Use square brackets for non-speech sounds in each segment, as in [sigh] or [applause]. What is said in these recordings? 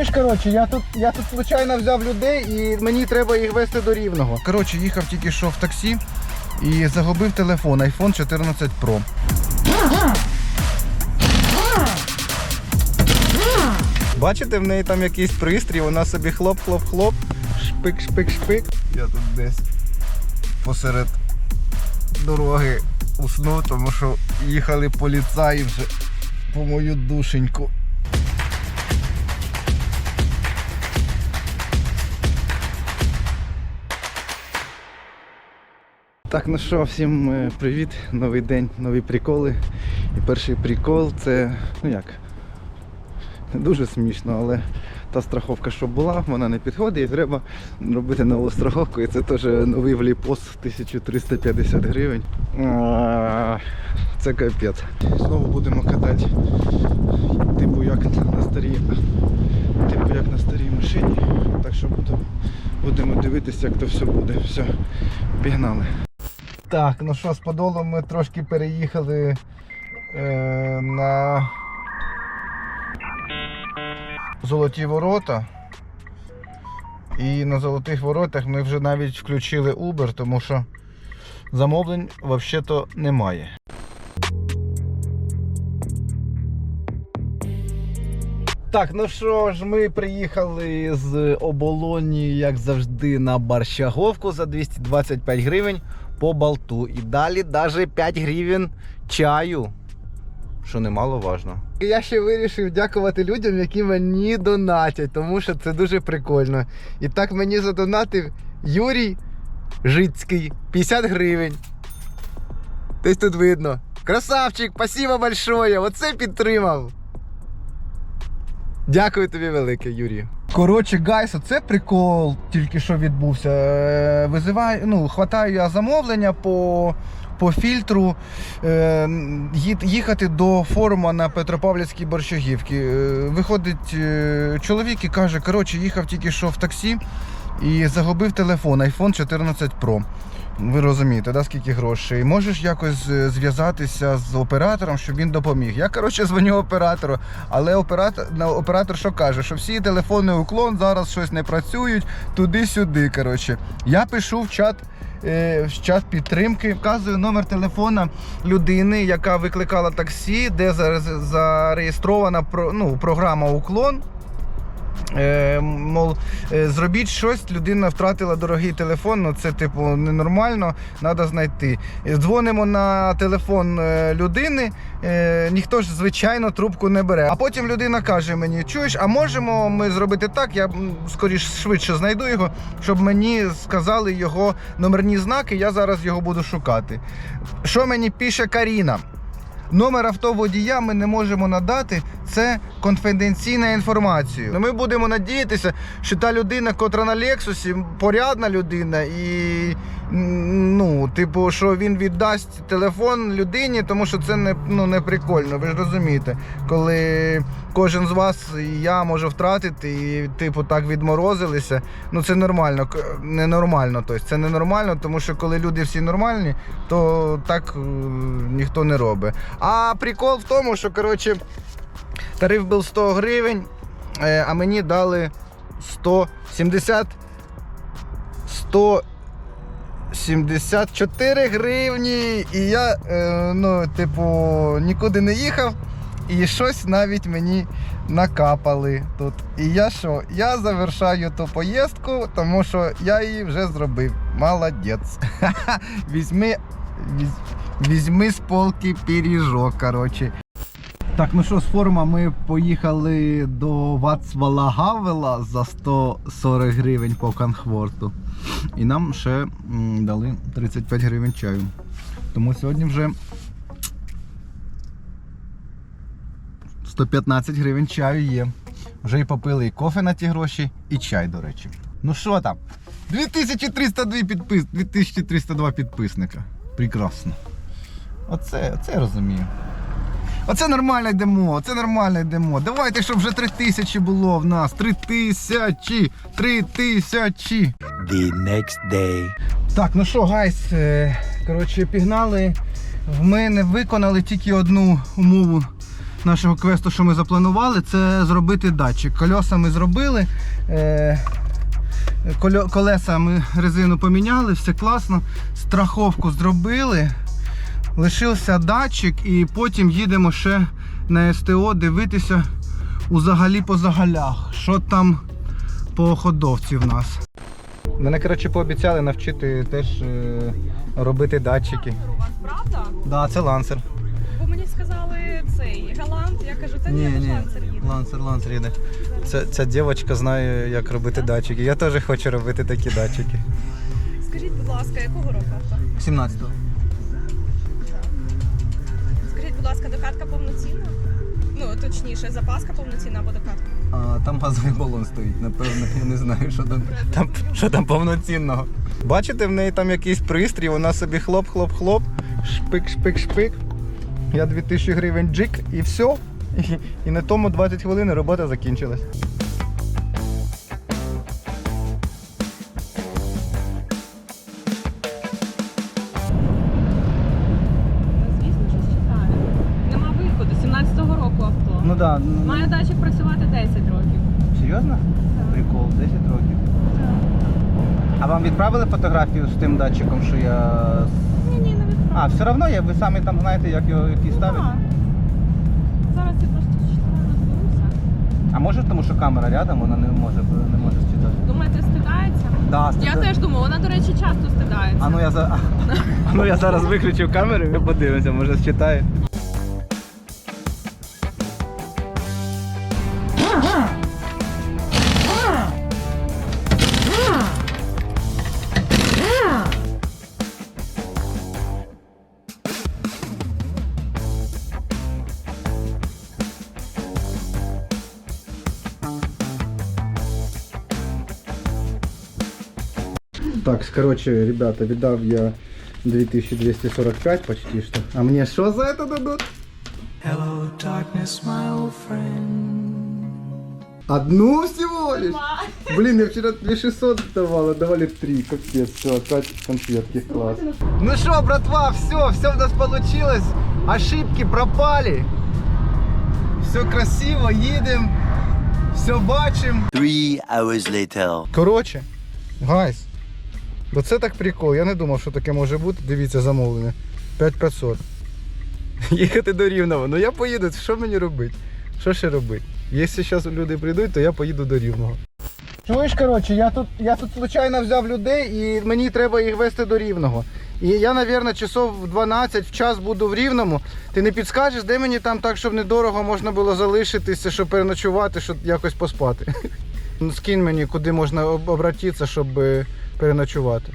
Чуєш, коротше, я тут, я тут случайно взяв людей і мені треба їх вести до рівного. Коротше, їхав тільки що в таксі і загубив телефон iPhone 14 Pro. Бачите, в неї там якийсь пристрій, вона собі хлоп-хлоп-хлоп, шпик-шпик-шпик. Я тут десь посеред дороги уснув, тому що їхали поліцаї вже по мою душеньку. Так, ну що, всім е, привіт, новий день, нові приколи. І перший прикол це, ну як, не дуже смішно, але та страховка, що була, вона не підходить і треба робити нову страховку. І це теж новий вліпос 1350 гривень. Це капець. Знову будемо катати. Типу як на старій, типу як на старій машині. Так що буду, будемо дивитися, як то все буде. Все, пігнали. Так, ну що, з Подолу ми трошки переїхали е, на Золоті ворота. І на золотих воротах ми вже навіть включили Uber, тому що замовлень взагалі-то немає. Так, ну що ж, ми приїхали з оболоні, як завжди, на Барщаговку за 225 гривень по болту. І далі навіть 5 гривень чаю, що немаловажно. Я ще вирішив дякувати людям, які мені донатять, тому що це дуже прикольно. І так мені задонатив Юрій Жицький 50 гривень. Десь тут видно. Красавчик, спасибо большое! Оце підтримав. Дякую тобі велике, Юрій. Коротше, гайс, оце прикол тільки що відбувся. Е, Визиваю, ну, хватаю я замовлення по, по фільтру е, їхати до форуму на Петропавлівській Борщагівці. Е, Виходить е, чоловік і каже, коротше, їхав тільки що в таксі і загубив телефон iPhone 14 Pro. Ви розумієте, да, скільки грошей. Можеш якось е, зв'язатися з оператором, щоб він допоміг. Я, коротше, дзвоню оператору, але оператор, оператор що каже, що всі телефонний уклон зараз щось не працюють, туди-сюди. Коротше. Я пишу в чат. е, В чат підтримки вказую номер телефона людини, яка викликала таксі, де зареєстрована ну, програма Уклон. Е, мол, е, зробіть щось, людина втратила дорогий телефон, ну це типу ненормально, треба знайти. Е, Дзвонимо на телефон людини, ніхто ж, звичайно, трубку не бере. А потім людина каже мені: чуєш, а можемо ми зробити так, я скоріш швидше знайду його, щоб мені сказали його номерні знаки, я зараз його буду шукати. Що мені пише Каріна? Номер автоводія ми не можемо надати. Це конфіденційна інформація. Ну, Ми будемо надіятися, що та людина, котра на Лексусі, порядна людина, і ну, типу, що він віддасть телефон людині, тому що це не, ну, не прикольно. Ви ж розумієте, коли кожен з вас і я можу втратити, і типу так відморозилися. Ну це нормально, ненормально. Тобто це ненормально, тому що коли люди всі нормальні, то так е, ніхто не робить. А прикол в тому, що коротше, тариф був 100 гривень, е, а мені дали 170 174 гривні. І я, е, ну, типу, нікуди не їхав. І щось навіть мені накапали тут. І я що? Я завершаю ту поїздку, тому що я її вже зробив. Молодець. [laughs] Візьми, візь- візьми з полки пиріжок, коротше. Так, ну що, з форума ми поїхали до Вацвала Гавела за 140 гривень по конхворту. І нам ще дали 35 гривень чаю. Тому сьогодні вже 115 гривень чаю є. Вже і попили і кофе на ті гроші, і чай, до речі. Ну що там? 2302 підпис... 2302 підписника. Прекрасно. Оце, оце я розумію. Оце нормально йдемо, оце нормально йдемо. Давайте, щоб вже три тисячі було в нас. Три тисячі! Три тисячі! The next day. Так, ну що, гайс, е, коротше, пігнали. В мене виконали тільки одну умову нашого квесту, що ми запланували, це зробити датчик. Кольоса ми зробили. Е, колеса ми резину поміняли, все класно. Страховку зробили. Лишився датчик і потім їдемо ще на СТО дивитися узагалі по загалях, що там по ходовці в нас. Мене, коротше, пообіцяли навчити теж е, робити датчики. У вас правда? Да, це лансер. Бо мені сказали цей галант, я кажу, та ні, ні, лансер їде. лансер, лансер їде. Ця, ця дівчинка знає, як робити датчики. Я теж хочу робити такі датчики. Скажіть, будь ласка, якого року авто? 17-го. Будь ласка, докатка повноцінна? Ну, точніше, запаска повноцінна або докатка. А, там газовий балон стоїть, напевно, я не знаю, що там, там, що там повноцінного. Бачите, в неї там якийсь пристрій, вона собі хлоп-хлоп-хлоп, шпик-шпик-шпик. Я 2000 гривень джик і все. І, і на тому 20 хвилин робота закінчилась. Ну так, Має датчик працювати 10 років. серйозно? Прикол, 10 років. А вам відправили фотографію з тим датчиком, що я. Ні, ні, не відправляю. А, все одно є, ви самі там знаєте, як його який ставить. Так. Зараз я просто читаю, розберуся. А може, тому що камера рядом, вона не може не може читати. Думаєте, стидається? Да, Я стида- теж думаю, вона, до речі, часто стидається. А ну я за [laughs] а ну я зараз виключу камеру і подивимося, може считає. Так, короче, ребята, віддав я 2245 почти что. А мне что за это дадут? Hello, darkness, my old friend. Одну всего лишь? Блин, я вчера 2600 давала, давали 3, капец, все, опять конфетки, класс. Ну что, братва, все, все у нас получилось. Ошибки пропали. Все красиво, едем, все бачим. Three hours later. Коротше, гайс, бо це так прикол. Я не думав, що таке може бути. Дивіться, замовлене. 5500. Їхати до Рівного. Ну я поїду, що мені робити? Що ще робити? Якщо зараз люди прийдуть, то я поїду до Рівного. Чуєш, коротше, я тут, я тут случайно взяв людей і мені треба їх вести до Рівного. І я, мабуть, часов в 12 в час буду в Рівному. Ти не підскажеш, де мені там так, щоб недорого можна було залишитися, щоб переночувати, щоб якось поспати. [laughs] Ну, Скинь мені, куди можна обратитися, щоб е, переночувати.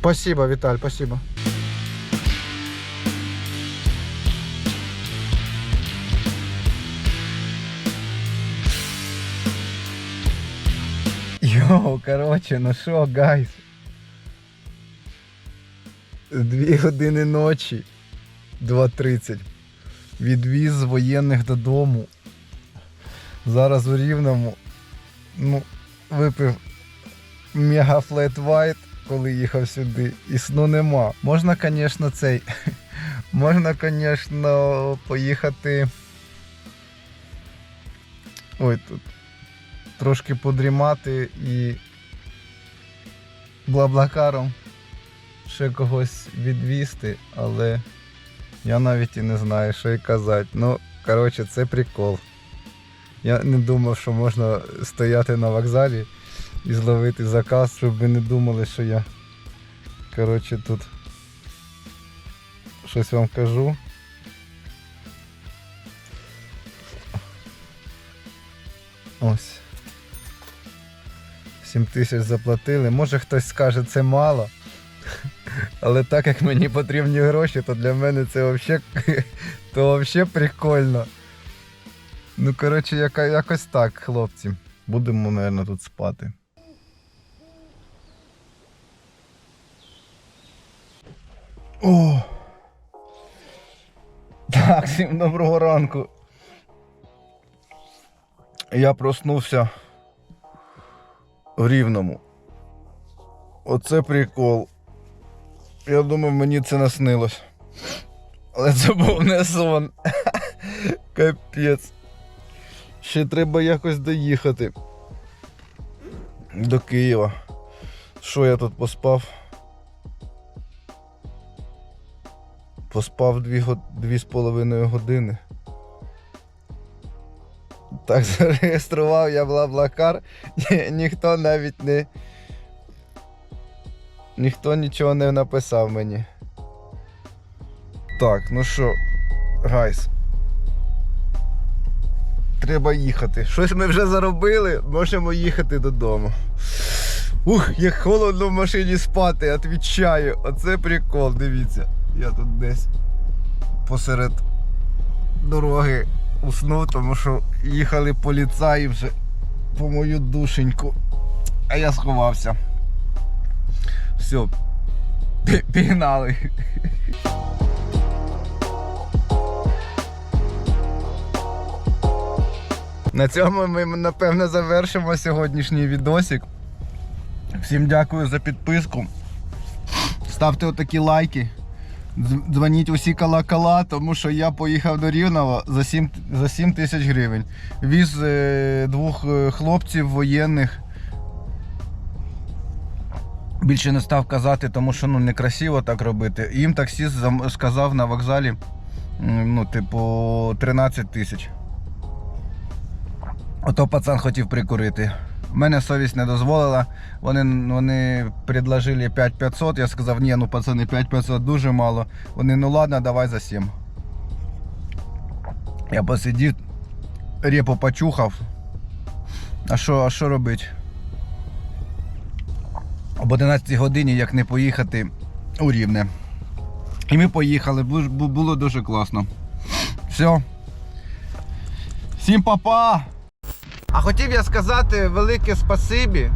Спасибо, Віталь, спасибо. Йоу, короче, ну що, гайс? Дві години ночі, 2.30. Відвіз воєнних додому. Зараз у Рівному. Ну, випив мега флет вайт, коли їхав сюди. І сну нема. Можна, звісно, цей. [laughs] Можна, звісно, поїхати. Ой, тут. Трошки подрімати і блаблакаром ще когось відвізти, але я навіть і не знаю, що й казати. Ну, коротше, це прикол. Я не думав, що можна стояти на вокзалі і зловити заказ, щоб ви не думали, що я коротше тут щось вам кажу. Ось. 7 тисяч заплатили. Може хтось скаже, це мало. Але так як мені потрібні гроші, то для мене це взагалі, [laughs] то взагалі прикольно. Ну, коротше, яка, якось так, хлопці. Будемо, мабуть, тут спати. О! [laughs] Так, всім доброго ранку. Я проснувся в Рівному. Оце прикол. Я думав, мені це наснилось. Але це був не сон. [laughs] Капець. Ще треба якось доїхати. До Києва. Що я тут поспав? Поспав дві, го- дві з половиною години. Так [laughs] зареєстрував я Блаблакар, Ні, ніхто навіть не. Ніхто нічого не написав мені. Так, ну що, гайс. Треба їхати. Щось ми вже заробили, можемо їхати додому. Ух, як холодно в машині спати, відвічаю. Оце прикол, дивіться. Я тут десь посеред дороги уснув, тому що їхали поліцаї вже по мою душеньку. А я сховався. Все, пі- пігнали. На цьому ми напевно завершимо сьогоднішній відосик. Всім дякую за підписку. Ставте отакі лайки. Дзвоніть усі колокола, тому що я поїхав до Рівного за 7, за 7 тисяч гривень. Віз е, двох е, хлопців воєнних. Більше не став казати, тому що ну, некрасиво так робити. Їм таксіст сказав на вокзалі, ну, типу, 13 тисяч. Ото пацан хотів прикурити. Мене совість не дозволила. Вони, вони предложили 5500. Я сказав, ні, ну пацани, 5500 дуже мало. Вони, ну ладно, давай за 7. Я посидів, репу почухав. А що, а що робити? Об 11 годині, як не поїхати у Рівне. І ми поїхали, бу- бу- було дуже класно. Все. Всім па-па! А хотів я сказати велике спасибі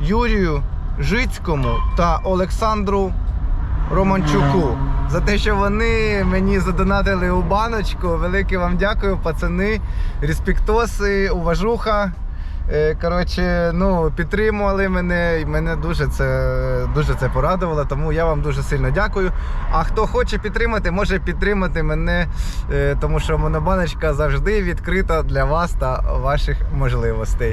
Юрію Жицькому та Олександру Романчуку за те, що вони мені задонатили у баночку. Велике вам дякую, пацани. Респектоси, уважуха. Е, Коротше, ну, підтримували мене, і мене дуже це, дуже це порадувало, тому я вам дуже сильно дякую. А хто хоче підтримати, може підтримати мене, е, тому що монобаночка завжди відкрита для вас та ваших можливостей.